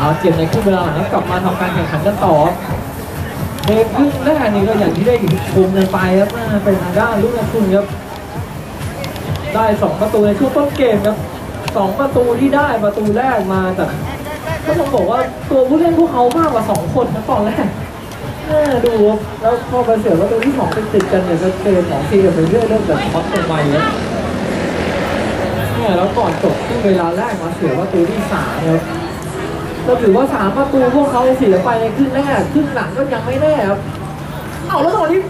เอาเกมในครึ่งเวลาหลังแล้วกลับมาทำการแข่งขันกันต่อเกมครึ่งแรกนี่ก็อย่างที่ได้ชมกันไปครับเป็นทางด้านลูกนักคุณครับได้สองประตูในช่วงต้นเกมครับสองประตูที่ได้ประตูแรกมาแต่ก็ต้องบอกว่าตัวผู้เล่นพวกเขามากกว่าสองคนนะตอนแรกน่าดูแล้วพอไปเสียประตูที่สองติดติดกันเนี่ยก็เกมของทีมไปเรื่อยเริ่มแบบช็อตลงไปครับเนี่ยแล้วก่อนจบที่เวลาแรกมาเสียประตูที่สามครับ ก็ถือว่าสามประตูพวกเขาเสียไปในครึ่งแรกครึ่งหลังก็ยังไม่แน่ครับเอาแล้วตอนนี้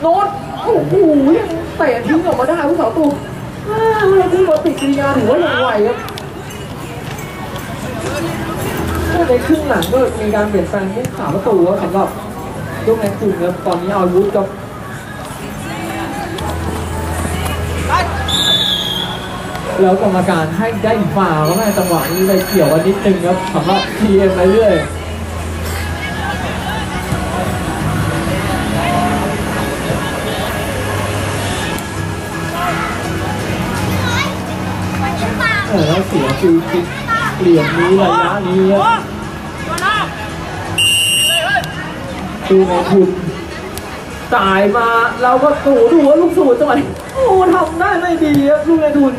โน้ตโอ้โหยังเตะทิ้งออกมาได้ผู้สาวตูอ้าวเราที่ปฏิกิริยาถือว่ายังไหวครับในครึ่งหลังก็มีการเปลี่ยนแปลงผู้สามประตูสำหรับลูกแมนคุนครับตอนนี้เอาวุธกับ แล้วกรรมการให้ได้ฝ่าวแล้วแม่จังหวะนี้เลยเกี่ยวกันนิดนึงครับสำหรับทีเอ็มไปเรื่อยเออแล้วเสียฟิวคิกเปลี่ยนนี้ระยะนี้ครับดูในทุนจ่ายมาเราก็สูดูว่าลูกสูตรจังหวะนี้โอ้ทำได้ไม่ดีครับลูกในทุน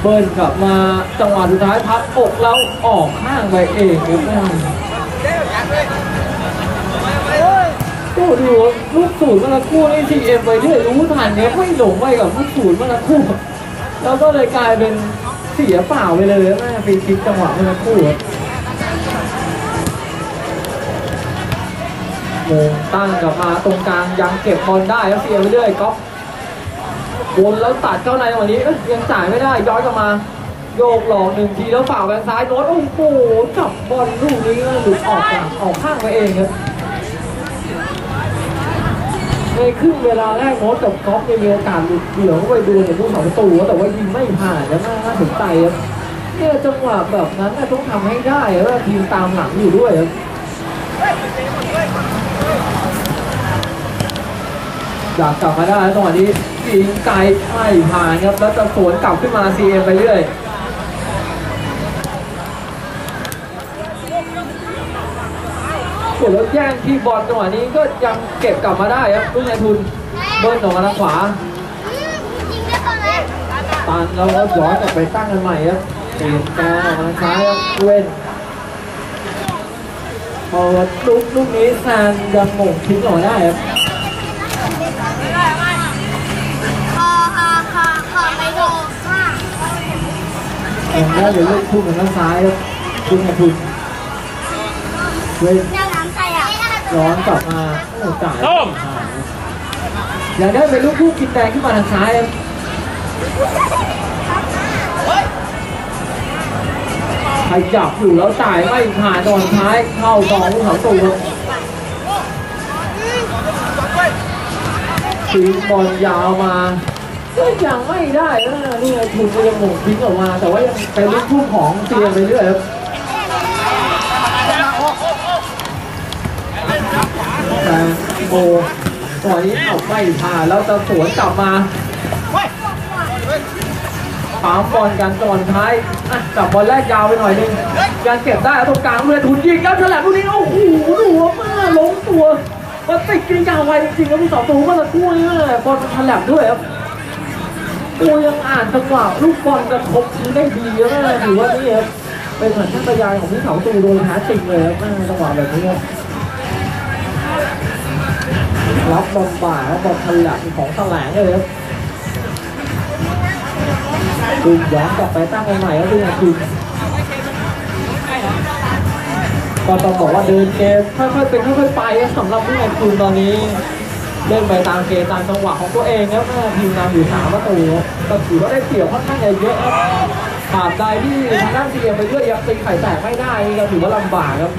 เบิร์นกลับมาจังหวะสุดท้ายพับอกแล้วออกข้างไปเองครับโอ้ดูลูกสูตรเมื่อสักครู่นี่ทีเอ็มไปเรื่อยรู้ทันเนี่ยไม่หลงไปกับลูกสูตรมื่อสักครู่แล้วก็เลยกลายเป็นเสียเปล่าไปเลยแม่ฟรีคิกจังหวะมื่อสักครู่ครับโมงตั้งกลับมาตรงกลางยังเก็บบอลได้แล้วเสียไปเรื่อยก๊อฟ วนแล้วตัดเข้าในวันนี้ยังจ่ายไม่ได้ย้อนกลับมา โยกหลอกหนึ่งทีแล้วฝ่าแบงซ้ายโน้ตโอ้โหจับบอลลูกนี้หลุดออกจากออกข้างไปเองครับในครึ่งเวลาแรกโน้ตกับก๊อฟมีโอกาสหลุดเหลืองเข้าไปดูในลูกสองประตูแต่ว่ายิงไม่ผ่านแล้วน่าถึงใจครับเนี่ยจังหวะแบบนั้นต้องทำให้ได้ว่าทีมตามหลังอยู่ด้วยครับอยากกลับมาได้จังหวะนี้ ยิงไกลไม่ผ่านครับ แล้วจะสวนกลับขึ้นมา CM ไปเรื่อยส่วนแล้วแย่งที่บอลจังหวะนี้ก็ยังเก็บกลับมาได้ครับลูกนายทุนเบิ้ลออกมาทางขวาตันแล้วก็ย้อนกลับไปตั้งกันใหม่ครับเปลี่ยนกลางออกมาทางซ้ายครับเว้นพอลูกลูกนี้แซนยังหม่งทิ้งออกมาได้ครับ ยังได้เหลือลูกทุ่งทางซ้ายครับลูกนายทุนเว้นแนวน้ำใจอะย้อนกลับมาโอ้จ่ายอยากได้เป็นลูกคู่กินแดงขึ้นมาทางซ้ายครับขยับอยู่แล้วจ่ายไม่ผ่านตอนท้ายเข้าต่อผู้เขาตูครับตีบอลยาวมา ก็ยังไม่ได้นะนี่ไงทุนก็ยังหม่งทิ้งออกมา แต่ว่ายังเป็นลูกคู่ของเตียนไปเรื่อยครับแต่โบตอนนี้เอาไม่ผ่านแล้วจะสวนกลับมาปามบอลกันก่อนท้ายจับบอลแรกยาวไปหน่อยนึงยังเก็บได้ตรงกลางเพื่อนทุนยิงแล้วฉลับลูกนี้โอ้โหดูว่ามาล้มตัวมันติดกิริยาไวจริงๆแล้วผู้สาวตัวมื่อสักครู่นี้เลยบอลฉลับด้วยครับ ตัวยังอ่านจังหวะลูกบอลกระทบทิ้งได้ดีแล้วนะถือว่านี่ครับเป็นสัญชาตญาณของผู้สาตัวโดยแท้จริงเลยครับแม่จังหวะแบบนี้ครับรับบอลบ่าแล้วบอลทะลักของแถลงเลยครับดึงย้อนกลับไปตั้งใหม่แล้วดึงคืนก็ต้องบอกว่าเดินเกมค่อยๆเป็นค่อยๆไปสำหรับผู้เล่นคืนตอนนี้ เล่นไปตามเกมตามจังหวะของตัวเองครับแม่ทีมนำอยู่สามประตูก็ถือว่าได้เปรียบค่อนข้างจะเยอะครับขาดใจที่ทางด้านเสียไปด้วยยังตีไข่แตกไม่ได้ก็ถือว่าลำบากครับ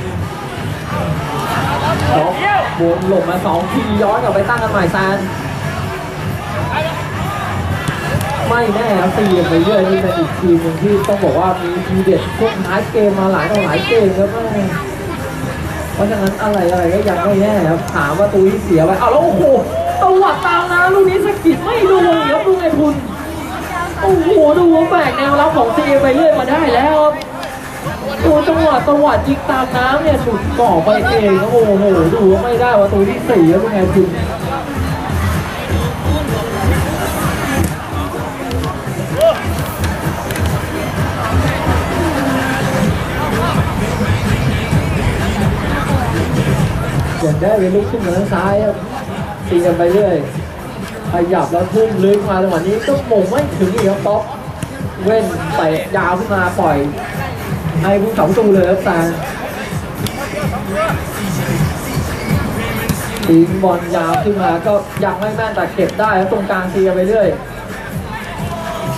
สองบนหลบมาสองทีย้อนกลับไปตั้งกันใหม่แซนไม่แน่ครับตีไปเรื่อยนี่เป็นอีกทีมหนึ่งที่ต้องบอกว่ามีทีเด็ดช่วงท้ายเกมมาหลายต่อหลายเกมครับแม่ ราะฉะนั้นอะไรอะไรก็ยังไม่แน่ครับถามว่าตูที่เสียไปเอาแล้วโอ้โหตวัดตามนะลูกนี้สะกิดไม่โดนครับลูกไอ้คุณโอ้โหดูว่าแบกแนวรับของซีไปเรื่อยมาได้แล้วครับโอ้จังหวะจังหวะจิกตามน้ำเนี่ยสุดก่อไปเองครับโอ้โหดูว่าไม่ได้ว่าตูที่สี่แล้วเป็นไงคุณ อย่างได้เป็นลูกขึ้นมาทางซ้ายครับตีกันไปเรื่อยขยับแล้วทุ่มลึกมาจังหวะนี้ก็หม่งไม่ถึงอีกครับป๊อปเว้นเตะยาวขึ้นมาปล่อยให้ผู้สองตูเลยครับตาตีบอลยาวขึ้นมาก็ยังไม่แม่นแต่เก็บได้แล้วตรงกลางตีกันไปเรื่อย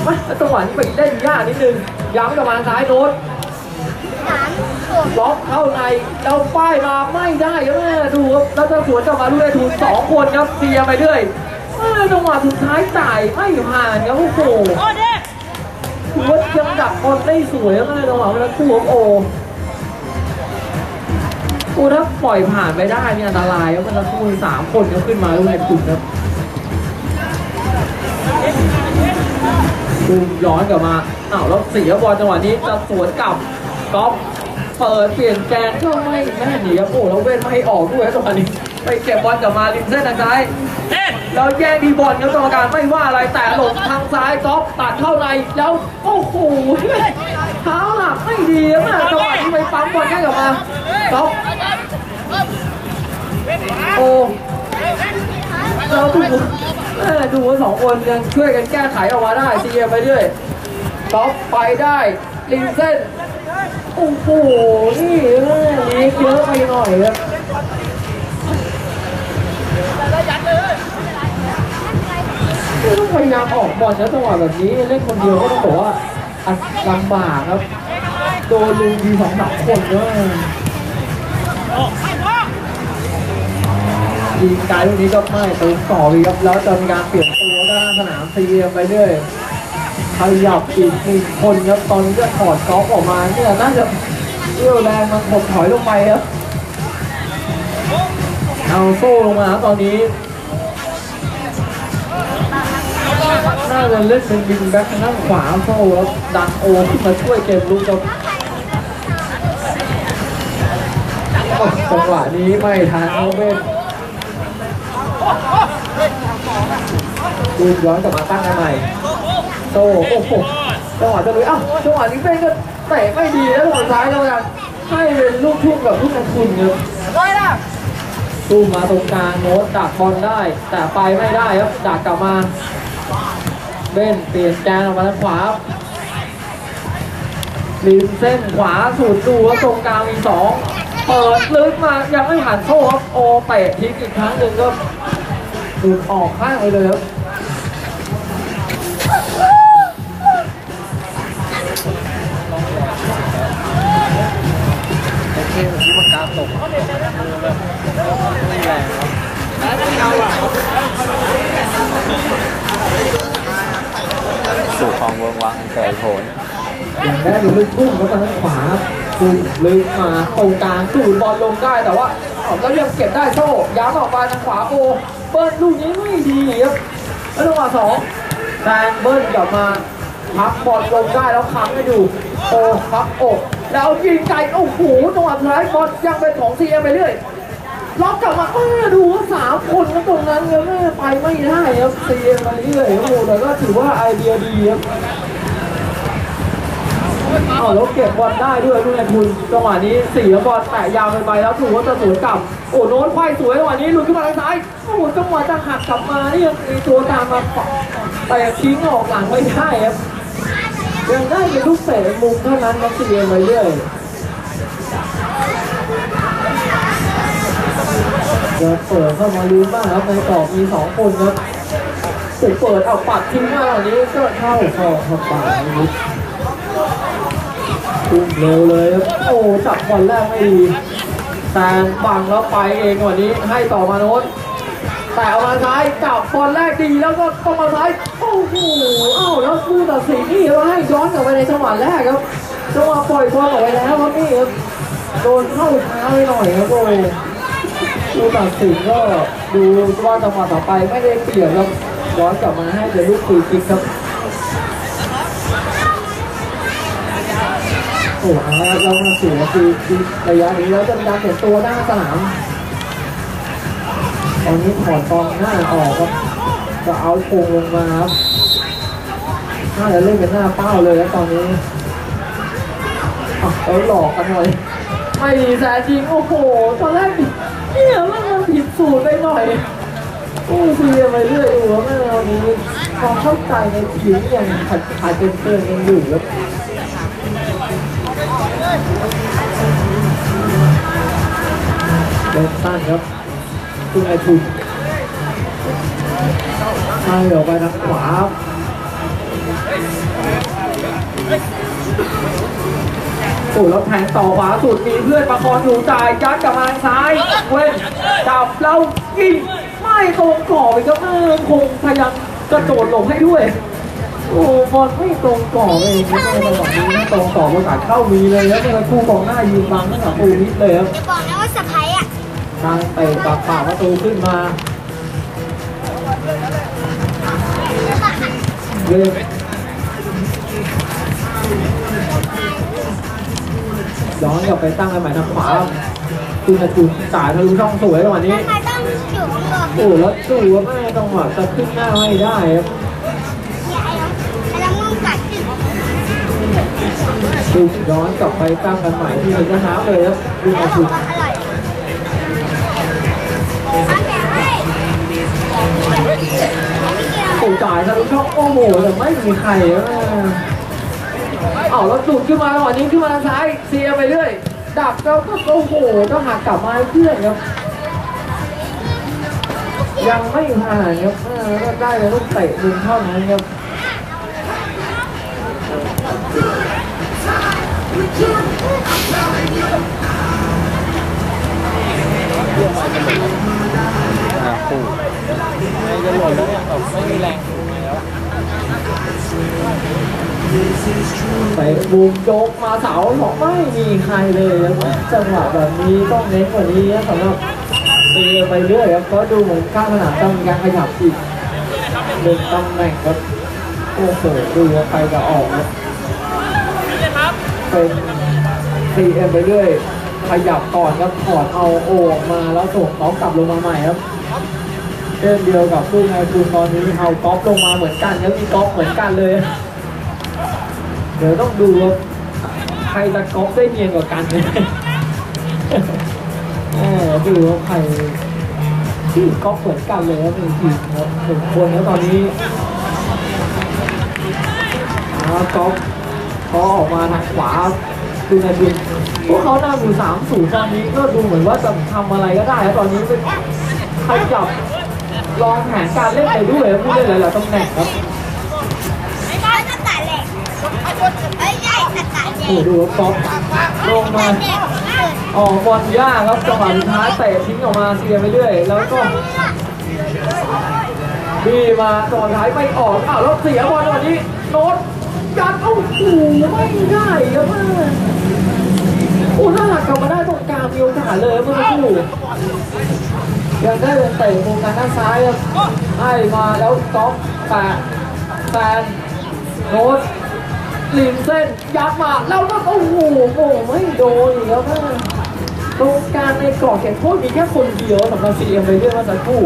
มาแล้วจังหวะนี้ไปเล่นยากนิดนึงย้ำกับมาซ้ายโน้ต สามหกล็อกเข้าในแล้วป้ายมาไม่ได้แม่ดูครับแล้วจะสวนกลับมาลูกได้ทุนสองคนครับเสียไปเรื่อยจังหวะสุดท้ายจ่ายไม่ผ่านครับโอ้โหถือว่ายังดักบอลได้สวยมากจังหวะเวลาคู่ของโอโอ้ถ้าปล่อยผ่านไปได้เนี่ยอันตรายครับมันจะคู่สามคนก็ขึ้นมาลูกในจุดครับดูย้อนกลับมาอ้าวแล้วเสียบอลจังหวะนี้จะสวนกลับ ก๊อฟเปิดเปลี่ยนแกนก็ไม่แม่นหนีครับโอ้แล้วเว้นไม่ให้ออกด้วยครับตอนนี้ ไปเก็บบอลกลับมาริมเส้นทางซ้ายแล้วแย่งดีบอลครับกรรมการไม่ว่าอะไรแต่หลงทางซ้ายก๊อฟตัดเข้าในแล้วโอ้โหเท้าหลักไม่ดีครับจังหวะนี้ไปปั๊มบอลให้กลับมาก๊อฟโอ้เราดูแม่ดูว่าสองคนยังช่วยกันแก้ไขออกมาได้ซีเอไปเรื่อยก๊อฟไปได้ริมเส้น โอ้โห นี่แม่เลี้ยเยอะไปหน่อยครับต้องพยายามออกบอลนะจังหวะแบบนี้เล่นคนเดียวก็ต้องบอกว่าอัดลำบากครับ โดนลุงดีสองสามคนด้วยยิงไกลลูกนี้ก็ไม่ตูนต่ออีกครับแล้วจะมีการเปลี่ยนตัวด้านสนามซีเรียมไปเรื่อย ขยับอีกหนึ่งคนครับตอนนี้ก็ถอดกอล์ฟออกมาเนี่ยน่าจะเรี่ยวแรงมันหดถอยลงไปครับเอาโซ่ลงมาตอนนี้น่าจะเล่นเป็นวิงแบ็คทางด้านขวาโซ่แล้วดันโอขึ้นมาช่วยเกมลุกครับจังหวะนี้ไม่ทันเอาเว้นดูย้อนกลับมาตั้งกันใหม่ โตโอ้โหจังหวะจะลุยอ้าวจังหวะนี้เป็นก็เตะไม่ดีแล้วหัวซ้ายแล้วกันให้เป็นลูกทุ่งกับลูกนักคุณครับตู้มมาตรงกลางโน้ตดักบอลได้ แต่ไปไม่ได้ครับดักกลับมาเบ้นเปลี่ยนแกนออกมาทางขวาครับริมเส้นขวาสุดดูว่าตรงกลางมีสองเปิดลึกมายังไม่ผ่านโซ่ครับโอเตะทิ้งอีกครั้งหนึ่งก็หลุดออกข้างไปเลยครับ กี้มันการตกไม่แรงสู่ของเวิร์กวังเสยผลอย่างแรกคือลึกพุ่งแล้วทางขวาสูดลึกมาตรงกลางสูดบอลลงได้แต่ว่าเอาก็ยังเก็บได้โซ่ย้ำออกไปทางขวาโอเบิ้ลลูกนี้ไม่ดีครับแล้วจังหวะสองแซงเบิ้ลกลับมาพักบอลลงได้แล้วค้ำให้ดูโอพักอก แล้วยิงไกลโอ้โหจังหวะสุดท้ายบอลยังเป็นของซีเอ็มไปเรื่อยล็อกกลับมาเออดูว่าสามคนก็ตรงนั้นครับแม่ไปไม่ได้ครับซีเอ็มไปเรื่อยโอ้โหแต่ก็ถือว่าไอเดียดีครับเอาแล้วเก็บบอลได้ด้วยลูกในคุณจังหวะนี้สี่บอลแตะยาวไปไปแล้วถือว่าจะสวนกลับ โอ้โน้ตไขว้สวยจังหวะนี้หลุดขึ้นมาทางซ้ายโอ้จังหวะจะหักกลับมานี่ยังมีตัวตามมาแต่ทิ้งออกหลังไม่ได้ครับ ยังได้เป็นลูกเตะมุมเท่านั้นครับเสียไปเรื่อยจะเปิดเข้ามาลุ้นบ้างครับในกรอบมีสองคนครับถูกเปิดเอาปัดทิ้งมาวันนี้ก็เข้าเข้าเข้าไปนิดทุ่มเร็วเลยครับโอ้จับบอลแรกไม่ดีแซงบังแล้วไปเองวันนี้ให้ต่อมาโน้น แต่เอามาซ้ายจับบอลแรกดีแล้วก็ต้องมาซ้ายโอ้โหเอ้าแล้วผู้ตัดสินนี่ว่าให้ย้อนกลับไปในจังหวะแรกครับจังหวะปล่อยบอลออกไปแล้วครับนี่ครับโดนเข้าเท้าไปหน่อยครับโอ้ผู้ตัดสินก็ดูว่าจังหวะต่อไปไม่ได้เปลี่ยนครับย้อนกลับมาให้เดลูกฟรีคิกครับโอ้โหเอาละเรามาเสียคือคือระยะนี้แล้วจะพยายามเปลี่ยนตัวหน้าสนาม ตอนนี้ถอดกองหน้าออกครับ จะเอาโคงลงมาครับน่าจะเล่นเป็นหน้าเป้าเลยแล้วตอนนี้เอาหลอกกันหน่อยไม่มีแสจริงโอ้โห ตอนแรกเนี่ยมันมันผิดสูตรไปหน่อยโอ้คุยไปเรื่อยดูว่าแม่เรานี้ความเข้าใจในทีมยังขาดขาดเกินเกินยังอยู่ครับเดินสั้นครับ คุณไอทุนให้ออกไปทางขวาโอ้แล้วแทงต่อขวาสุดมีเพื่อนประคองอยู่จ่ายยัดกับมาทางซ้ายเว้นจับแล้วยิงไม่ตรงกรอบอีกครับเออคงพยายามกระโดดหลบให้ด้วย โอ้บอลไม่ตรงกรอบเองไม่ใช่จังหวะนี้นะตรงกรอบโอกาสเข้ามีเลยแล้วเมื่อคู่กองหน้ายืนบังตั้งแต่ปูนิดเลยครับอย่าบอกนะว่าสะพ้ายอะ ทางเตะปากปากประตูขึ้นมาเดินย้อนกลับไปตั้งกันใหม่ทางขวาคุณจะจุดจ่ายทะลุช่องสวยจังหวะนี้ทำไมต้องอยู่ข้างบนโอ้แล้วดูว่าแม่จังหวะจะขึ้นหน้าไม่ได้ครับอย่าไอ้น้องไอ้น้องมึงกัดสิดูย้อนกลับไปตั้งกันใหม่ที่เป็นน้ำเลยครับดูแล้มาวบจุอกด ว่าอร่อยเอาแกะให้ไม่เกี่ยวปู่จ่ายทะลุช่องโอ้โหแต่ไม่มีใครอะเอ้าแล้วจุดขึ้นมาจังหวะนี้ขึ้นมาทางซ้ายเสียไปเรื่อย ดับแล้วก็โอ้โหก็หักกลับมาเพื่อนครับ ยังไม่ผ่านครับได้เลยลูกเตะมุมเท่านั้นครับอ่า คู่ไม่จะหล่นแล้วเนี่ยแบบไม่มีแรงถูกแล้วเตะมุมโยกมาเสาบอกไม่มีใครเลยครับจังหวะแบบนี้ต้องเน้นกว่านี้สำหรับเตะไปเรื่อยครับก็ดูเหมือนข้างสนามต้องมีการขยับอีกหนึ่งตำแหน่งครับโอ้โหดูว่าใครจะออกนะเป็น CM ไปเรื่อยขยับก่อนครับถอดเอาโอออกมาแล้วส่งน้องกลับลงมาใหม่ครับ เช่นเดียวกับผู้นายคุณตอนนี้เอาก๊อฟลงมาเหมือนกันแล้วมีก๊อฟเหมือนกันเลย เดี๋ยวต้องดูว่าใครจะก๊อปได้เนียนกว่ากันเนี่ยแหมดูว่าใครที่ก๊อปเหมือนกันเลยครับจริงๆครับหนึ่งคนแล้วตอนนี้ก๊อปเขาออกมาทางขวาดูนะดูพวกเขาน้ามือสามสูตอนนี้ก็ดูเหมือนว่าจะทำอะไรก็ได้แล้วตอนนี้เป็นขยับ ลองแผนการเล่นไปด้วยครับผู้เล่นหลายๆตำแหน่งครับไม่ได้ตะกะเหล็กเอ้ยใหญ่ตะกะเหล็โอ้กโหดูว่าก๊อปลงมาเด็กเกิดออกบอลยากครับจังหวะสุดท้ายเตะทิ้งออกมาเสียไปเรื่อย แล้วก็บีมาตอนท้ายไม่ออกอ้าวแล้วเสียบอลวันนี้โน้ตยัดโอ้โหไม่ได้ครับแม่โอ้ถ้าหลักกลับมาได้ตรงกลางมีโอกาสเลยเมื่อสักครู่ ยังได้เป็นเตะมุมทางด้านซ้ายครับให้มาแล้วก๊อฟแปะแฟนโน้ตริมเส้นยัดมาแล้วก็โอ้โหโอ้ไม่โดนแล้วแม่ตรงการในกรอบเขตโทษมีแค่คนเดียวสำหรับซีเอ็มไปเรื่อยมาสักครู่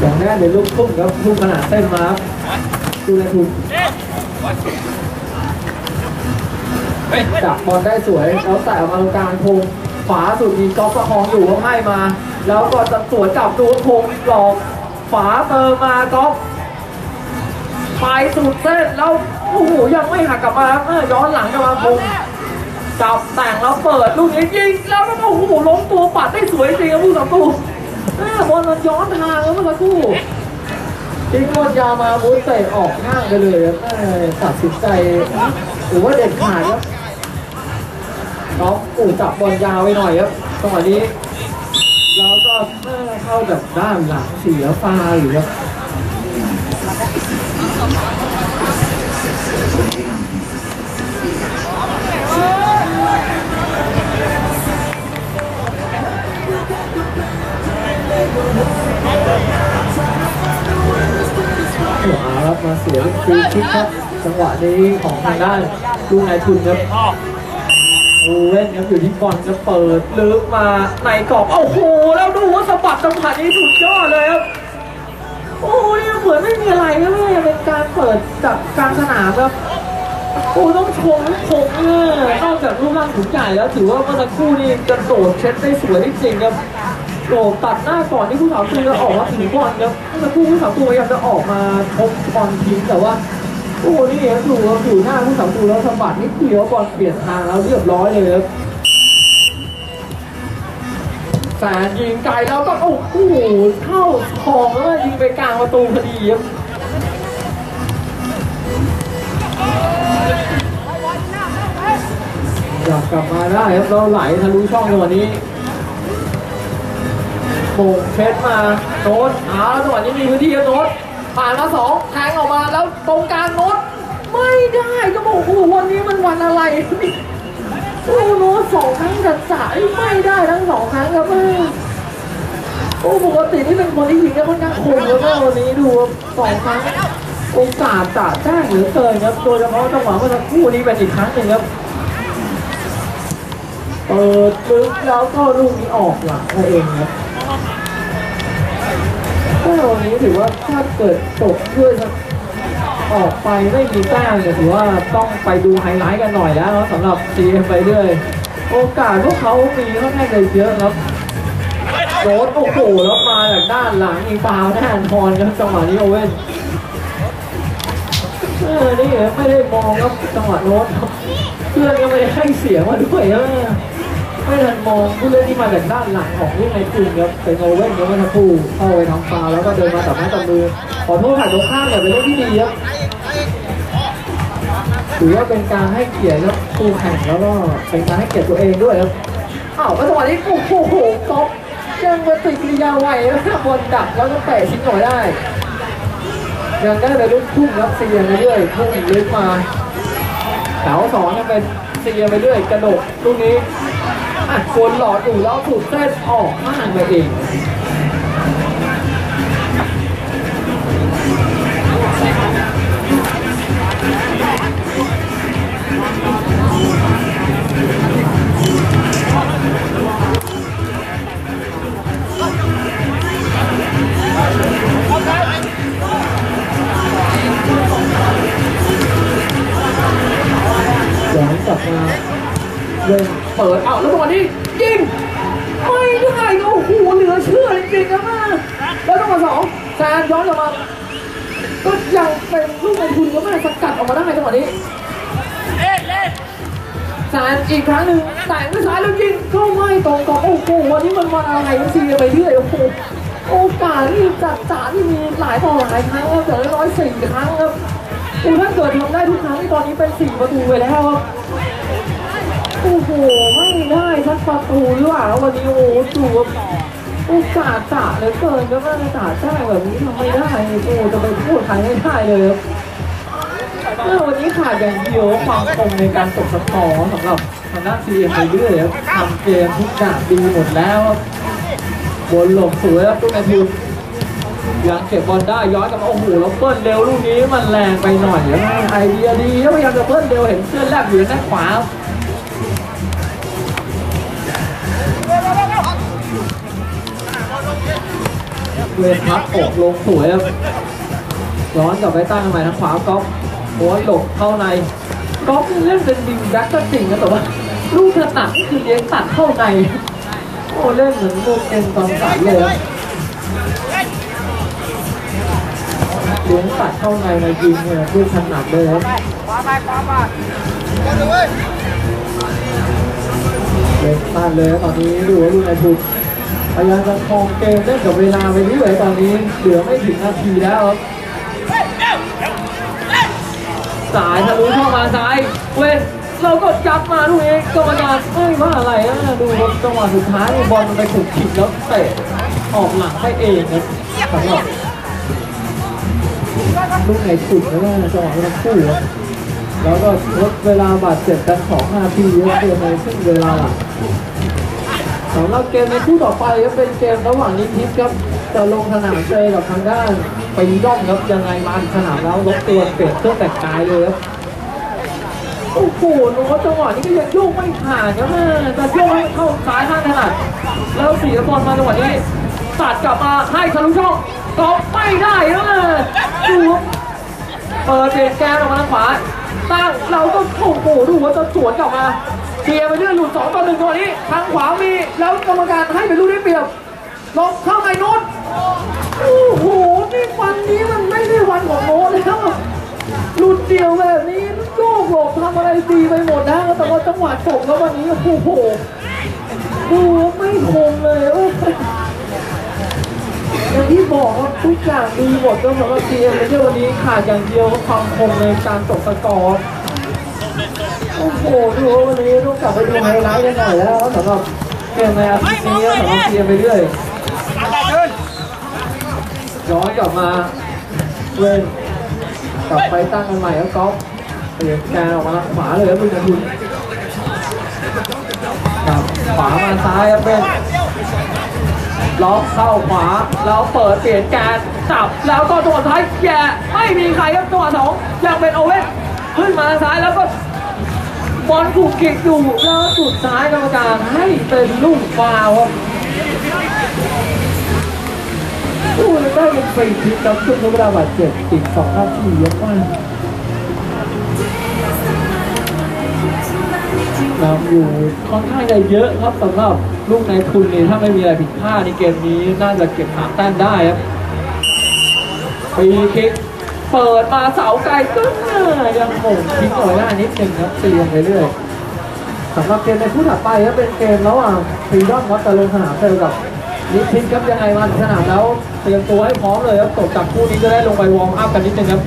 อย่างแรกเลยลูกทุ่งครับลูกขนาดเส้นมาครับดูแลทุน จับบอลได้สวย แล้วใส่ออกมาตรงกลางพงขวาสุดมีกอล์ฟประคองอยู่ก็ให้มา แล้วก็จะสวนกลับดูว่าโพงหลอกฝาเติมมาก๊อฟไปสุดเส้นแล้วโอ้โหยังไม่หักกลับมาเออย้อนหลังกลับมาพงจับแต่งแล้วเปิดลูกนี้ยิงแล้วก็โอ้โหล้มตัวปัดได้สวยจริงครับผู้สัมตูเออบอลมันย้อนทางแล้วเมื่อสักครู่ทิ้งบอลยาวมามุ้ยเตะออกข้างไปเลยครับเออตัดสินใจหรือว่าเด็ดขาดครับ ก๊อฟอู่จับบอลยาวไปหน่อยครับจังหวะนี้แล้วก็เมื่อเข้าจากด้านหลังเสียฟาอยู่ครับขวาครับมาเสียฟรีคิกครับ จังหวะนี้ของทางด้านลูกนายทุนครับ เว่นครับอยู่ที่บอลจะเปิดลึกมาในกรอบโอ้โห แล้วดูว่าสะบัดจังหวะนี้สุดยอดเลยครับโอ้ยเหมือนไม่มีอะไรครับแม่เป็นการเปิดจากกลางสนามครับโอ้ต้องชมทุกคนเนี่ยนอกจากรูปร่างสูงใหญ่แล้วถือว่าเมื่อสักครู่นี่กระโดดเช็ดได้สวยจริงครับโดดตัดหน้าก่อนที่ผู้สาวตูจะออกมาถึงบอลครับเมื่อสักครู่ผู้สาวตูพยายามจะออกมาทบบอลทิ้งแต่ว่า โอ้นี่ครับดูครับอยู่หน้าผู้สาวตูแล้วสะบัดนิดเดียวบอลเปลี่ยนทางแล้วเรียบร้อยเลยครับแฟนยิงไกลแล้วก็โอ้โหเข้าทองแล้วยิงไปกลางประตูพอดีครับอยากกลับมาได้ครับเราไหลทะลุช่องในวันนี้โป่งเช็ดมาโน้ตอ้าวจังหวะนี้มีพื้นที่ครับโน้ตผ่านมาสองแทงออกมาแล้วตรงกลางโน้ต ไม่ได้ก็บอกโอ้วันนี้มันวันอะไรโอ้โน้ตสองครั้งจัดจ่ายไม่ได้ทั้งสองครั้งครับแม่โอ้ปกตินี่เป็นคนที่ยิงได้ค่อนข้างคมแล้วก็วันนี้ดูสองครั้งโอกาสจะแจ้งเหลือเกินครับโดยเฉพาะจังหวะเมื่อสักครู่นี้เป็นอีกครั้งหนึ่งครับเปิดลึกแล้วก็ลูกนี้ออกหลังตัวเองครับก็วันนี้ถือว่าถ้าเกิดจบด้วยสัก ออกไปไม่มีแต้มเนี่ยถือว่าต้องไปดูไฮไลท์กันหน่อยแล้วสำหรับ CM ไปเรื่อยโอกาสพวกเขามีค่อนข้างจะเยอะครับโรดโอ้โหแล้วมาจากด้านหลังอีกฟาวแน่นอนครับจังหวะนี้โอเว่นเออนี่ไม่ได้มองครับจังหวะโน้ตครับเพื่อนก็ไม่ได้ให้เสียงมาด้วยเออ ไม่ทันมองผู้เล่นที่มาจากด้านหลังของลูกในทีมครับเป็นโอเว่นครับเมื่อสักครู่เข้าไปทำฟาแล้วก็เดินมาตับไม้ตับมือขอโทษฝ่ายตรงข้ามแต่เป็นเรื่องที่ดีครับถือว่าเป็นการให้เกียรติครับคู่แข่งแล้วก็เป็นการให้เกียรติตัวเองด้วยครับอ้าวแล้วจังหวะนี้โอ้โหก๊อฟยังปฏิกิริยาไหวนะบอลดักแล้วก็เตะทิ้งหน่อยได้ยังได้ไปลุกพุ่งรับเสียไปเรื่อยพุ่งลึกมาแถวสองยังเป็นเสียไปเรื่อยกระโดดลูกนี้ อะคนหลอดอยู่แล้วถูกเส้นออกข้างไปเองย้อนกลับมา เดินเปิดเอาแล้วจังหวะนี้ยิงไม่ได้โอ้โหเหลือเชื่อจริงๆนะมาแล้วจังหวะสองแซนย้อนกลับมาก็ยังเป็นลูกในทุนก็ไม่สกัดออกมาได้จังหวะนี้แซนอีกครั้งหนึ่งแต่งด้วยซ้ายแล้วยิงก็ไม่ตรงกับโอ้โหวันนี้มันวันอะไรมันซีไปเรื่อยโอ้โหโอกาสที่จัดจ่าที่มีหลายต่อหลายครั้งครับแต่ร้อยสี่ครั้งครับถ้าเกิดทำได้ทุกครั้งที่ตอนนี้เป็นสี่ประตูไปแล้วครับ โอ้โห ไม่ได้สักประตูหรือเปล่าวันนี้โอ้โหจูบโอกาสจ่าเหลือเกินก็ไม่จ่าแจ้งแบบนี้ทำไม่ได้โอ้จะไปพูดใครไม่ได้เลยครับเอวันนี้ขาดอย่างเดียวความคมในการตกสกอร์สำหรับทางด้านซีเอ็มไปเรื่อยทำเกมทุกอย่างดีหมดแล้วบนหลบสวยครับทุกนาทียังเก็บบอลได้ย้อนกลับมาโอ้โหแล้วเปิ้ลเร็วลูกนี้มันแรงไปหน่อยแล้วไอเดียดีแล้วพยายามจะเปิ้ลเร็วเห็นเสื้อแลบอยู่ด้านขวา เวทพับอกลงสวยครับย้อนกลับไปตั้งใหม่ทางขวาก๊อฟโอ้ยหลบเข้าในก๊อฟเล่นเป็นดิงแบ็กก็จริงนะแต่ว่าลูกถนัดนี่คือเลี้ยงตัดเข้าใน โอ้เล่นเหมือนโมเกนตอนสายเลยเลี้ยงตัดเข้าในในจริงเนี่ยลูกถนัดเลยครับมาไปมาไปเล่นตัดเลยตอนนี้ดูว่าลูกในทุน พยายามจะคองเกมเล่นกับเวลาไปเรื่อยตอนนี้เหลือไม่ถึงนาทีแล้วครับสายทะลุเข้ามาซ้าย เว้นเราก็ยับมาลูกนี้กรรมการไม่ว่าอะไรนะดูรับจังหวะสุดท้ายบอลมันไปถูกขิดแล้วเตะออกหลังให้เองครับสำหรับลูกในสุดแล้วนะจังหวะทั้งคู่แล้วก็ลดเวลาบาดเจ็บกันสองนาทีครับเพื่อในครึ่งเวลาหลัง สำหรับเกมในคู่ต่อไปก็เป็นเกมระหว่างนิทิพครับจะลงสนามเจอกับทางด้านปีย่องครับยังไงมาสนามแล้วลบตัวเปลี่ยนเครื่องแต่งกายเลยครับโอ้โหโน้ตจังหวะนี้ก็ยังโยกไม่ผ่านครับแม่แต่โยกให้เข้าซ้ายข้างถนัดแล้วสีบอลมาจังหวะนี้ตัดกลับมาให้ทะลุช่องตอบไม่ได้แล้วแม่ดูบเปิดเปลี่ยนแกนออกมาทางขวาตั้งเราก็โอ้โหดูว่าจะสวนกลับมา เคลียร์ไปเรื่อยหลุดสองต่อหนึ่งจังหวะนี้ ทางขวามีแล้วกรรมการให้เป็นลูกได้เปรียบลงเข้าในโน้ตโอ้โหนี่วันนี้มันไม่ได้วันของโน้ตแล้วหลุดเดียวแบบนี้โลกหลบทำอะไรดีไปหมดนะแต่ว่าจังหวะจบแล้ววันนี้โอ้โหดูไม่คมเลยโอ้ยอย่างที่บอกว่าทุกอย่างดีหมดก็สำหรับทีมในเที่ยววันนี้ขาดอย่างเดียวความคมในการจบสกอร์ โอ้โหดูวันนี้ต้องกลับไปดูไฮไลท์กันหน่อยแล้วสำหรับเกมในอาทิตย์นี้สำหรับทีมไปเรื่อยย้อนกลับมาเล่นกลับไปตั้งกันใหม่แล้วก๊อฟเปลี่ยนแกนออกมาขวาเลยครับลุงนาทุนครับขวามาซ้ายครับเป็นล็อกเข้าขวาแล้วเปิดเปลี่ยนแกนจับแล้วก็ตัวท้ายแย่ไม่มีใครครับจัวสองยังเป็นโอเว่นขึ้นมาซ้ายแล้วก็ บอลถูกเก็บอยู่แล้วสุดท้ายกรรมการให้เป็นลูกฟาวครับโอ้ยได้เป็นฟรีคิกครับช่วงเวลาบาดเจ็บอีกสองนาทีเยอะมากนำอยู่ค่อนข้างจะเยอะครับสำหรับลูกในทุนนี่ถ้าไม่มีอะไรผิดพลาดในเกมนี้น่าจะเก็บสาแต้มได้ครับฟรีคิก เปิดมาเสาไกลก็ยังหม่งทิ้งเอาไว้ได้นิดหนึ่งครับเตียงไปเรื่อยสำหรับเกมในคู่ถัดไปครับเป็นเกมระหว่างฟรีดอมวัตเตอร์ลงสนามเจอกับนิทินครับยังไงมาสนามแล้วเตรียมตัวให้พร้อมเลยครับตกจากคู่นี้จะได้ลงไปวอร์มอัพกันนิดนึงครับ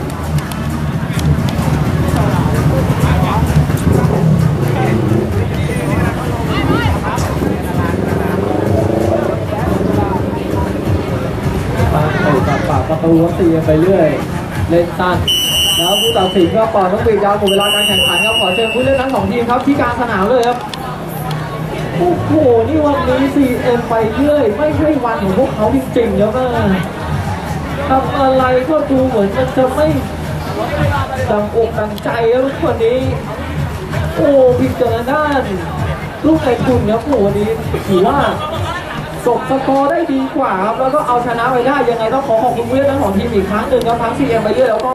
มาเตะกับปากประตูครับตีกันไปเรื่อย เล่นสั้น แล้วผู้ตัดสินก็ปล่อยต้องปีกยาวหมดเวลาการแข่งขันครับขอเชิญผู้เล่นทั้งสองทีมครับที่กลางสนามเลยครับโอ้โหนี่วันนี้ CM ไปเรื่อยไม่ใช่วันของพวกเขาจริงๆแล้วนะทำอะไรก็ดูเหมือนมันจะไม่ดังอกดังใจแล้ววันนี้ โอ้พิจารณาด้านลูกในคุณครับโอ้โหวันนี้ถือว่า จบสกอร์ได้ดีกว่าครับแล้วก็เอาชนะไปได้ยังไงต้องขอขอบคุณผู้เล่นทั้งสองทีมอีกครั้งหนึ่งครับทั้งซีเอ็มไปเรื่อยแล้วก็